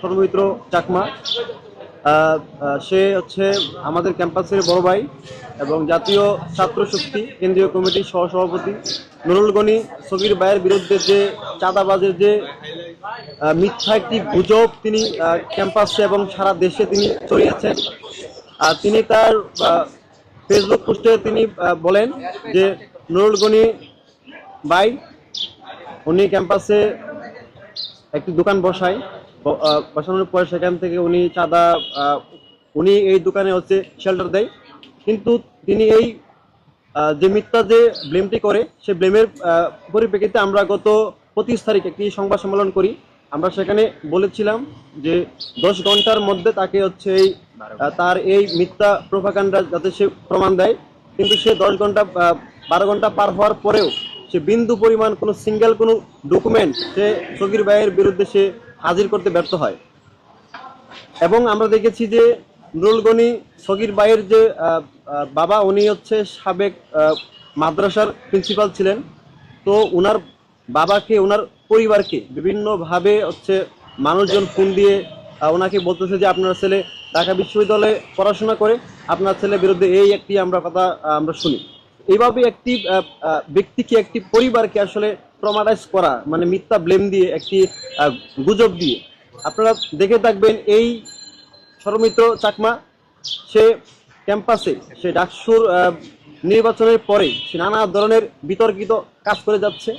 সর্বমিত্র চাকমা। সে হচ্ছে আমাদের ক্যাম্পাসের বড় ভাই এবং জাতীয় ছাত্র শক্তি কেন্দ্রীয় কমিটির সহসভাপতি। নুরুল গনি সগির ভাইয়ের বিরুদ্ধে যে চাঁদাবাজের যে মিথ্যা একটি গুজব তিনি ক্যাম্পাসে এবং সারা দেশে তিনি ছড়িয়েছেন। আর তিনি তার ফেসবুক পোস্টে তিনি বলেন যে নুরুল গনি ভাই, উনি ক্যাম্পাসে একটি দোকান বসায়। বসানোর পরে সেখান থেকে উনি চাঁদা উনি এই দোকানে হচ্ছে শেল্টার দেয়। কিন্তু তিনি এই যে মিথ্যা যে ব্লেমটি করে, সে ব্লেমের পরিপ্রেক্ষিতে আমরা গত পঁচিশ তারিখ একটি সংবাদ সম্মেলন করি। আমরা সেখানে বলেছিলাম যে দশ ঘণ্টার মধ্যে তাকে হচ্ছে এই তার এই মিথ্যা প্রভাকাণ্ডা যাতে সে প্রমাণ দেয়। কিন্তু সে দশ ঘণ্টা বারো ঘণ্টা পার হওয়ার পরেও সে বিন্দু পরিমাণ কোনো সিঙ্গেল কোনো ডকুমেন্ট সে সগির ভাইয়ের বিরুদ্ধে সে হাজির করতে ব্যর্থ হয়। এবং আমরা দেখেছি যে নুরুল গনি সগির ভাইয়ের যে বাবা, উনি হচ্ছে সাবেক মাদ্রাসার প্রিন্সিপাল ছিলেন। তো ওনার বাবাকে ওনার পরিবারকে বিভিন্নভাবে হচ্ছে মানুষজন ফোন দিয়ে ওনাকে বলতেছে যে, আপনার ছেলে ঢাকা বিশ্ববিদ্যালয়ে পড়াশোনা করে, আপনার ছেলের বিরুদ্ধে এই একটি আমরা কথা, আমরা শুনি। এইভাবে একটি ব্যক্তিকে একটি পরিবারকে আসলে ট্রমাটাইজ করা মানে মিথ্যা ব্লেম দিয়ে একটি গুজব দিয়ে। আপনারা দেখে থাকবেন এই সরমিত্র চাকমা, সে ক্যাম্পাসে, সে ডাকসুর নির্বাচনের পরে সে নানা ধরনের বিতর্কিত কাজ করে যাচ্ছে।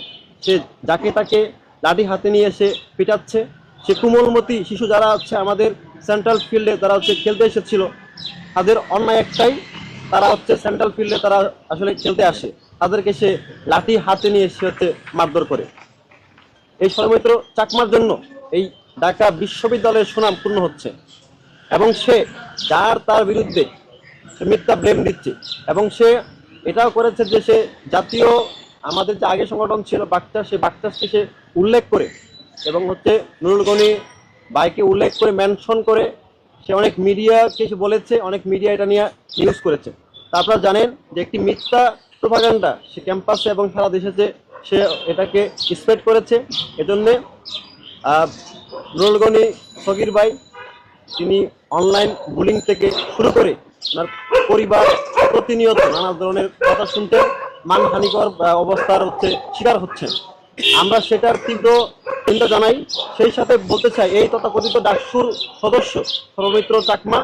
সে যাকে তাকে লাঠি হাতে নিয়ে এসে পিটাচ্ছে। সে কুমলমতি শিশু যারা হচ্ছে আমাদের সেন্ট্রাল ফিল্ডে তারা হচ্ছে খেলতে এসেছিল, তাদের অন্যায় একটাই, তারা হচ্ছে সেন্ট্রাল ফিল্ডে তারা আসলে খেলতে আসে। তাদেরকে সে লাঠি হাতে নিয়ে এসে হচ্ছে মারধর করে। এই সর্বত্র চাকমার জন্য এই ঢাকা বিশ্ববিদ্যালয়ের সুনাম পূর্ণ হচ্ছে এবং সে যার তার বিরুদ্ধে সে মিথ্যা ব্লেম দিচ্ছে এবং সে এটাও করেছে যে সে জাতীয় আমাদের যে আগে সংগঠন ছিল বাকচাস সে বাকচাসকে সে উল্লেখ করে এবং হচ্ছে নুরুল গনি বাইকে উল্লেখ করে মেনশন করে সে অনেক মিডিয়াকে সে বলেছে, অনেক মিডিয়া এটা নিয়ে নিউজ করেছে। তা আপনারা জানেন যে একটি মিথ্যা প্রোপাগান্ডা সে ক্যাম্পাসে এবং সারা দেশে যে সে এটাকে স্প্রেড করেছে এজন্যে আহ, নুরুল গনি সগির ভাই তিনি অনলাইন বুলিং থেকে শুরু করে ওনার পরিবার প্রতিনিয়ত নানা ধরনের কথা শুনতে মানহানিকর অবস্থার হচ্ছে শিকার হচ্ছেন। আমরা সেটার তীব্র চিন্তা জানাই। সেই সাথে বলতে চাই এই তথাকথিত ডাকসুর সদস্য সর্বমিত্র চাকমা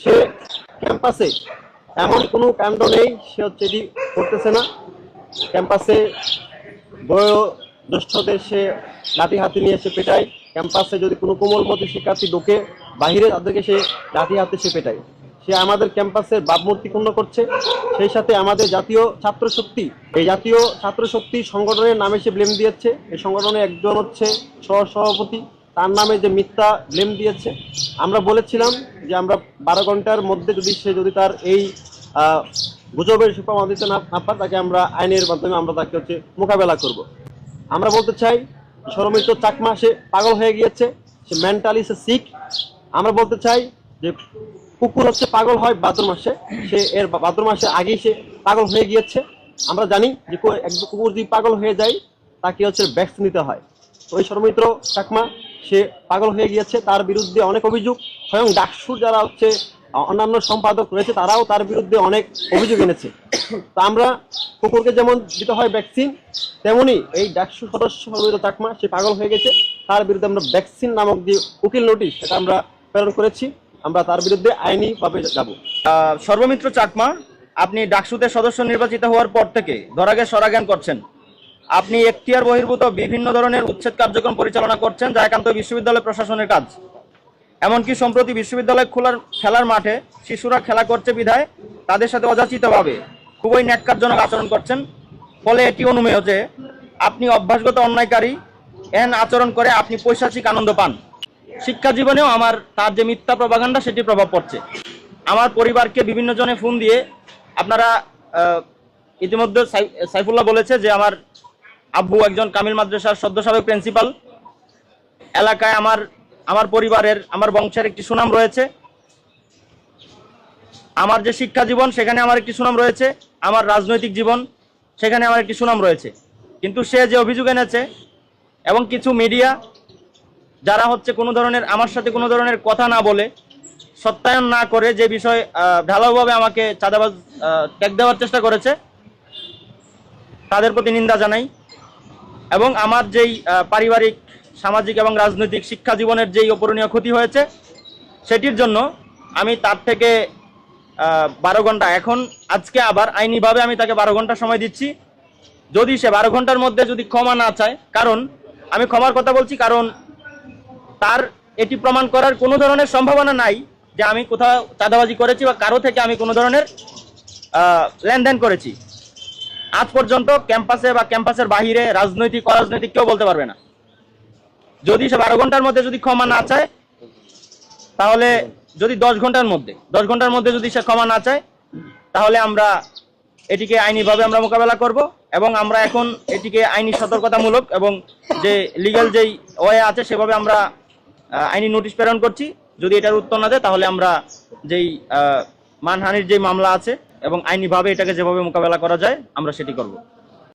সে ক্যাম্পাসে এমন কোনো কাণ্ড নেই, সে হচ্ছে এটি করতেছে না। ক্যাম্পাসে বয়োজ্যেষ্ঠদের সে লাঠি হাতে নিয়ে এসে পেটায়। ক্যাম্পাসে যদি কোনো কোমলমতি শিক্ষার্থী ঢোকে, বাহিরে তাদেরকে সে লাঠি হাতে সে পেটায়। সে আমাদের ক্যাম্পাসের ভাবমূর্তি পূর্ণ করছে। সেই সাথে আমাদের জাতীয় ছাত্র শক্তি এই জাতীয় ছাত্র শক্তি সংগঠনের নামে সে ব্লেম দিয়েছে। এই সংগঠনে একজন হচ্ছে সহ সভাপতি তার নামে যে মিথ্যা ব্লেম দিয়েছে, আমরা বলেছিলাম যে আমরা বারো ঘণ্টার মধ্যে যদি সে যদি তার এই গুজবের সুপামা দিতে না পারে তাকে আমরা আইনের মাধ্যমে আমরা তাকে হচ্ছে মোকাবেলা করব। আমরা বলতে চাই সরমিত চাকমা সে পাগল হয়ে গিয়েছে, সে মেন্টালি সে সিক আমরা বলতে চাই যে কুকুর হচ্ছে পাগল হয় ভাদ্র মাসে, সে এর ভাদ্র মাসে আগেই সে পাগল হয়ে গিয়েছে। আমরা জানি যে কুকুর যদি পাগল হয়ে যায়, তাকে হচ্ছে ভ্যাকসিন নিতে হয়। ওই সরমিত্র চাকমা সে পাগল হয়ে গিয়েছে, তার বিরুদ্ধে অনেক অভিযোগ। স্বয়ং ডাকসুর যারা হচ্ছে, অন্যান্য সম্পাদক রয়েছে, তারাও তার বিরুদ্ধে অনেক অভিযোগ এনেছে। তা আমরা কুকুরকে যেমন দিতে হয় ভ্যাকসিন তেমনি এই ডাকসু সদস্য সর্বিত চাকমা, সে পাগল হয়ে গেছে। তার বিরুদ্ধে আমরা ভ্যাকসিন নামক যে উকিল নোটিশ, সেটা আমরা প্রেরণ করেছি। আমরা তার বিরুদ্ধে আইনিভাবে যাব। সর্বমিত্র চাকমা, আপনি ডাকসুতে সদস্য নির্বাচিত হওয়ার পর থেকে ধরাগে সরাজ্ঞান করছেন। আপনি এখতিয়ার বহির্ভূত বিভিন্ন ধরনের উচ্ছেদ কার্যক্রম পরিচালনা করছেন যা একান্ত বিশ্ববিদ্যালয় প্রশাসনের কাজ। এমনকি সম্প্রতি বিশ্ববিদ্যালয় খোলার খেলার মাঠে শিশুরা খেলা করছে বিধায় তাদের সাথে অযাচিতভাবে খুবই ন্যাক্কারজনক আচরণ করছেন। ফলে এটি অনুমেয় যে আপনি অভ্যাসগত অন্যায়কারী, এন আচরণ করে আপনি পৈশাচিক আনন্দ পান। শিক্ষা জীবনেও আমার তার যে মিথ্যা প্রভাগান্ডা সেটি প্রভাব পড়ছে। আমার পরিবারকে বিভিন্ন জনে ফোন দিয়ে আপনারা ইতিমধ্যে সাই- সাইফুল্লাহ বলেছে যে আমার আব্বু একজন কামিল মাদ্রাসার সদ্য সাবেক প্রিন্সিপাল। এলাকায় আমার আমার পরিবারের, আমার বংশের একটি সুনাম রয়েছে। আমার যে শিক্ষা জীবন, সেখানে আমার একটি সুনাম রয়েছে। আমার রাজনৈতিক জীবন, সেখানে আমার একটি সুনাম রয়েছে। কিন্তু সে যে অভিযোগ এনেছে এবং কিছু মিডিয়া, যারা হচ্ছে কোনো ধরনের, আমার সাথে কোনো ধরনের কথা না বলে, সত্যায়ন না করে যে বিষয় ঢালাওভাবে আমাকে চাঁদাবাজ ট্যাগ দেওয়ার চেষ্টা করেছে, তাদের প্রতি নিন্দা জানাই। এবং আমার যেই পারিবারিক, সামাজিক এবং রাজনৈতিক শিক্ষা জীবনের যেই অপূরণীয় ক্ষতি হয়েছে, সেটির জন্য আমি তার থেকে বারো ঘণ্টা, এখন, আজকে আবার আইনিভাবে আমি তাকে বারো ঘণ্টা সময় দিচ্ছি। যদি সে বারো ঘণ্টার মধ্যে যদি ক্ষমা না চায়, কারণ, আমি ক্ষমার কথা বলছি, কারণ তার এটি প্রমাণ করার কোনো ধরনের সম্ভাবনা নাই যে আমি কোথাও চাঁদাবাজি করেছি বা কারও থেকে আমি কোনো ধরনের লেনদেন করেছি। আজ পর্যন্ত ক্যাম্পাসে বা ক্যাম্পাসের বাহিরে রাজনৈতিক, অরাজনৈতিক কেউ বলতে পারবে না। যদি সে বারো ঘণ্টার মধ্যে যদি ক্ষমা না চায়, তাহলে যদি দশ ঘণ্টার মধ্যে, দশ ঘণ্টার মধ্যে যদি সে ক্ষমা না চায়, তাহলে আমরা এটিকে আইনিভাবে আমরা মোকাবেলা করব এবং আমরা এখন এটিকে আইনি সতর্কতামূলক এবং যে লিগ্যাল যেই ওয়ে আছে, সেভাবে আমরা আইনি নোটিশ প্রেরণ করছি। যদি এটার উত্তর না দেয়, তাহলে আমরা যেই মানহানির যে মামলা আছে এবং আইনিভাবে এটাকে যেভাবে মোকাবেলা করা যায় আমরা সেটি করব।